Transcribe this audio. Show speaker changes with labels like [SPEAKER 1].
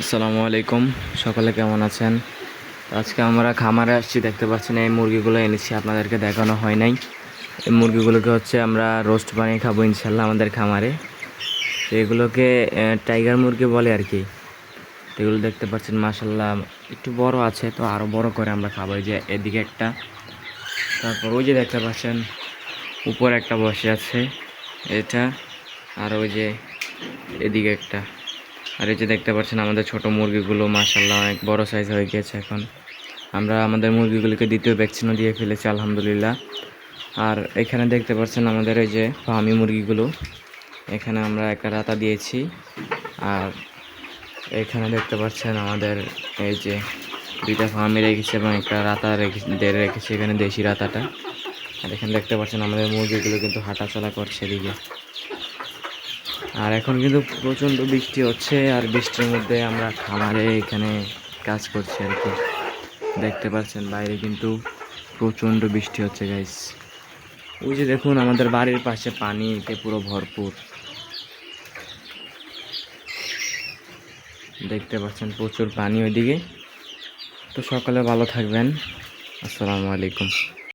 [SPEAKER 1] আসসালামু আলাইকুম। সকলে কেমন আছেন? আজকে আমরা খামারে আসছি, দেখতে পাচ্ছেন এই মুরগিগুলো এনেছি, আপনাদেরকে দেখানো হয় নাই। এই মুরগিগুলোকে হচ্ছে আমরা রোস্ট বানিয়ে খাব ইনশাল্লাহ আমাদের খামারে। তো এগুলোকে টাইগার মুরগি বলে আর কি। এগুলো দেখতে পাচ্ছেন মাসাল্লাহ একটু বড় আছে, তো আরও বড় করে আমরা খাব। যে এদিকে একটা, তারপর ওই যে দেখতে পাচ্ছেন, উপরে একটা বসে আছে, এটা, আর ওই যে এদিকে একটা। আর এই যে দেখতে পাচ্ছেন আমাদের ছোট মুরগিগুলো মাসাল্লাহ অনেক বড় সাইজ হয়ে গেছে এখন। আমরা আমাদের মুরগিগুলিকে দ্বিতীয় ভ্যাকসিনও দিয়ে ফেলেছি, আলহামদুলিল্লাহ। আর এখানে দেখতে পাচ্ছেন আমাদের এই যে ফার্মি মুরগিগুলো। এখানে আমরা একটা রাতা দিয়েছি। আর এখানে দেখতে পাচ্ছেন আমাদের এই যে দুইটা ফার্মি রেখেছি এবং একটা রাতা রেখে রেখেছি এখানে দেশি রাতাটা। আর এখানে দেখতে পাচ্ছেন আমাদের মুরগিগুলো কিন্তু হাঁটাচলা করছে এদিকে। আর এখন কিন্তু প্রচণ্ড বৃষ্টি হচ্ছে আর বৃষ্টির মধ্যে আমরা খামারে এখানে কাজ করছি আর কি। দেখতে পাচ্ছেন বাইরে কিন্তু প্রচণ্ড বৃষ্টি হচ্ছে গাইস ওই যে দেখুন, আমাদের বাড়ির পাশে পানিতে পুরো ভরপুর। দেখতে পাচ্ছেন প্রচুর পানি ওইদিকে। তো সকালে ভালো থাকবেন। আসসালামু আলাইকুম।